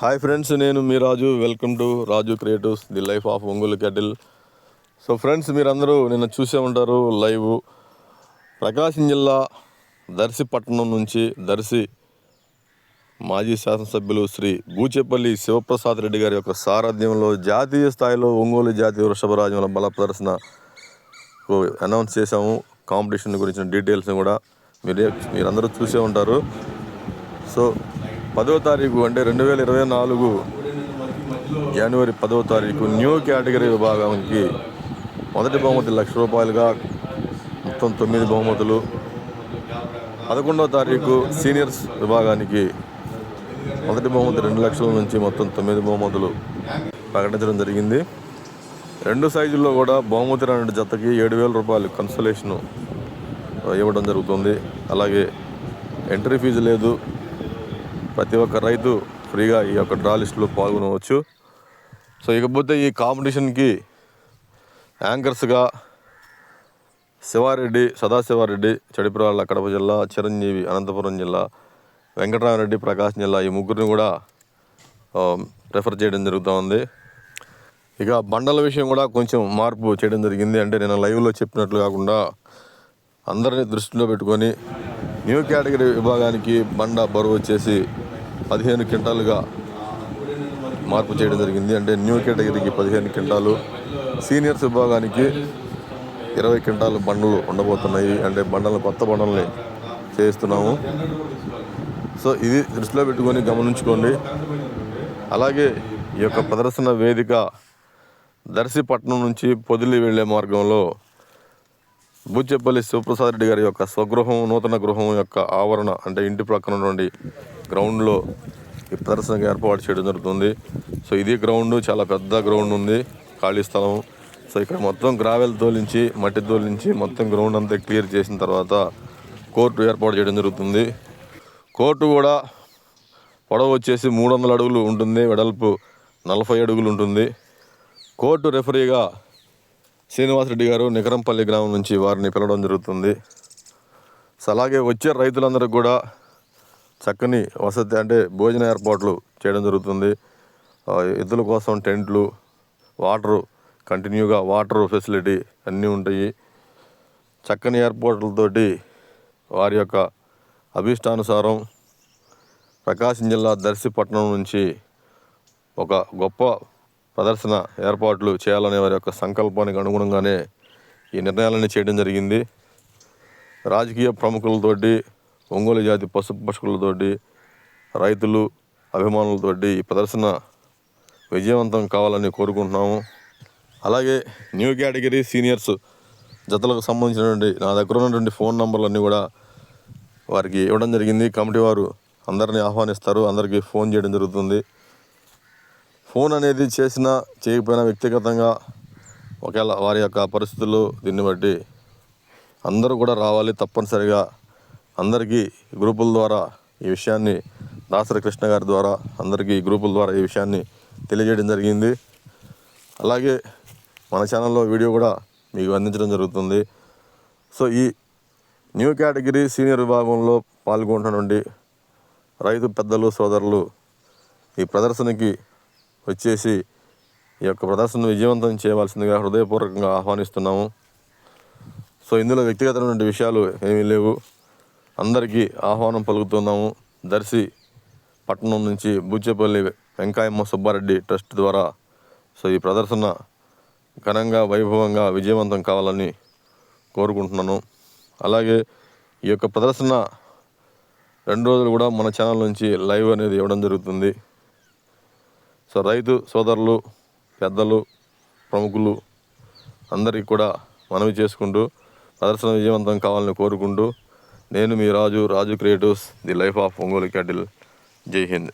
Hi friends నేను మీ Raju. Welcome to Raju creatives the life of Ongole cattle. So friends మీరందరూ నిన్న చూసే ఉంటారు లైవ్. ప్రకాశం జిల్లా దర్శి పట్టణం నుంచి దర్శి మాజీ శాసనసభ్యులు శ్రీ బూచేపల్లి శివప్రసాద్ రెడ్డి గారి యొక్క సారథ్యంలో జాతీయ స్థాయిలో ఒంగోలు జాతీయ వృషభరాజ్యంలో బల ప్రదర్శన అనౌన్స్ చేశాము. కాంపిటీషన్ గురించిన డీటెయిల్స్ని కూడా మీరే మీరందరూ చూసే ఉంటారు. సో పదో తారీఖు అంటే రెండు వేల ఇరవై నాలుగు జనవరి పదవ తారీఖు న్యూ కేటగిరీ విభాగానికి మొదటి బహుమతి లక్ష రూపాయలుగా మొత్తం తొమ్మిది బహుమతులు. పదకొండవ తారీఖు సీనియర్స్ విభాగానికి మొదటి బహుమతి రెండు లక్షల నుంచి మొత్తం తొమ్మిది బహుమతులు ప్రకటించడం జరిగింది. రెండు సైజుల్లో కూడా బహుమతి రెండు జతకి ఏడు వేల రూపాయలు కన్సలేషను ఇవ్వడం జరుగుతుంది. అలాగే ఎంట్రీ ఫీజు లేదు. ప్రతి ఒక్క రైతు ఫ్రీగా ఈ యొక్క డ్రా లిస్టులో పాల్గొనవచ్చు. సో ఇకపోతే ఈ కాంపిటీషన్కి యాంకర్స్గా శివారెడ్డి సదాశివారెడ్డి చడిపురాళ్ళ కడప జిల్లా చిరంజీవి అనంతపురం జిల్లా వెంకటరామరెడ్డి ప్రకాశం జిల్లా ఈ ముగ్గురిని కూడా ప్రిఫర్ చేయడం జరుగుతూ ఉంది. ఇక బండల విషయం కూడా కొంచెం మార్పు చేయడం జరిగింది. అంటే నేను లైవ్లో చెప్పినట్లు కాకుండా అందరినీ దృష్టిలో పెట్టుకొని న్యూ కేటగిరీ విభాగానికి బండ బరువు వచ్చేసి పదిహేను క్వింటాలుగా మార్పు చేయడం జరిగింది. అంటే న్యూ కేటగిరీకి పదిహేను క్వింటాలు సీనియర్స్ విభాగానికి ఇరవై క్వింటాలు బండలు ఉండబోతున్నాయి. అంటే బండలు కొత్త బండల్ని చేస్తున్నాము సో ఇది దృష్టిలో పెట్టుకొని గమనించుకోండి. అలాగే ఈ యొక్క ప్రదర్శన వేదిక దర్శిపట్నం నుంచి పొదిలి వెళ్ళే మార్గంలో బుచ్చెపల్లి శివప్రసాద్ రెడ్డి గారి యొక్క స్వగృహం నూతన గృహం యొక్క ఆవరణ అంటే ఇంటి ప్రక్కన ఉన్నటువంటి గ్రౌండ్లో ఈ ప్రదర్శనకు ఏర్పాటు చేయడం జరుగుతుంది. సో ఇది గ్రౌండ్ చాలా పెద్ద గ్రౌండ్ ఉంది ఖాళీ స్థలం. సో ఇక్కడ మొత్తం గ్రావెల్ తోలించి మట్టి తోలించి మొత్తం గ్రౌండ్ అంతా క్లియర్ చేసిన తర్వాత కోర్టు ఏర్పాటు చేయడం జరుగుతుంది. కోర్టు కూడా పొడవు వచ్చేసి మూడు వందల అడుగులు ఉంటుంది వెడల్పు నలభై అడుగులు ఉంటుంది. కోర్టు రెఫరీగా శ్రీనివాసరెడ్డి గారు నికరంపల్లి గ్రామం నుంచి వారిని పిలవడం జరుగుతుంది. అలాగే వచ్చే రైతులందరికీ కూడా చక్కని వసతి అంటే భోజన ఏర్పాట్లు చేయడం జరుగుతుంది. ఎద్దుల కోసం టెంట్లు వాటరు కంటిన్యూగా వాటర్ ఫెసిలిటీ అన్నీ ఉంటాయి. చక్కని ఏర్పాట్లతోటి వారి యొక్క అభీష్టానుసారం ప్రకాశం జిల్లా దర్శిపట్నం నుంచి ఒక గొప్ప ప్రదర్శన ఏర్పాట్లు చేయాలనే వారి యొక్క సంకల్పానికి అనుగుణంగానే ఈ నిర్ణయాలన్నీ చేయడం జరిగింది. రాజకీయ ప్రముఖులతోటి ఒంగోలు జాతి పశు పశువులతోటి రైతులు అభిమానులతోటి ఈ ప్రదర్శన విజయవంతం కావాలని కోరుకుంటున్నాము. అలాగే న్యూ కేటగిరీ సీనియర్స్ జతలకు సంబంధించినటువంటి నా దగ్గర ఉన్నటువంటి ఫోన్ నంబర్లన్నీ కూడా వారికి ఇవ్వడం జరిగింది. కమిటీ వారు అందరినీ ఆహ్వానిస్తారు అందరికీ ఫోన్ చేయడం జరుగుతుంది. ఫోన్ అనేది చేసినా చేయకపోయినా వ్యక్తిగతంగా ఒకవేళ వారి యొక్క పరిస్థితులు దీన్ని బట్టి అందరూ కూడా రావాలి తప్పనిసరిగా. అందరికీ గ్రూపుల ద్వారా ఈ విషయాన్ని దాసరి కృష్ణ గారి ద్వారా అందరికీ గ్రూపుల ద్వారా ఈ విషయాన్ని తెలియజేయడం జరిగింది. అలాగే మన ఛానల్లో వీడియో కూడా మీకు అందించడం జరుగుతుంది. సో ఈ న్యూ కేటగిరీ సీనియర్ విభాగంలో పాల్గొంటున్నటువంటి రైతు పెద్దలు సోదరులు ఈ ప్రదర్శనకి వచ్చేసి ఈ యొక్క ప్రదర్శనను విజయవంతం చేయవలసిందిగా హృదయపూర్వకంగా ఆహ్వానిస్తున్నాము. సో ఇందులో వ్యక్తిగతమైన విషయాలు ఏమీ లేవు. అందరికీ ఆహ్వానం పలుకుతున్నాము. దర్శి పట్టణం నుంచి బుచ్చేపల్లి వెంకాయమ్మ సుబ్బారెడ్డి ట్రస్ట్ ద్వారా సో ఈ ప్రదర్శన ఘనంగా వైభవంగా విజయవంతం కావాలని కోరుకుంటున్నాను. అలాగే ఈ యొక్క ప్రదర్శన రెండు రోజులు కూడా మన ఛానల్ నుంచి లైవ్ అనేది ఇవ్వడం జరుగుతుంది. సో రైతు సోదరులు పెద్దలు ప్రముఖులు అందరికీ కూడా మనవి చేసుకుంటూ ప్రదర్శన విజయవంతం కావాలని కోరుకుంటూ నేను మీ Raju Raju creatives the life of Ongole cattle. Jai Hind.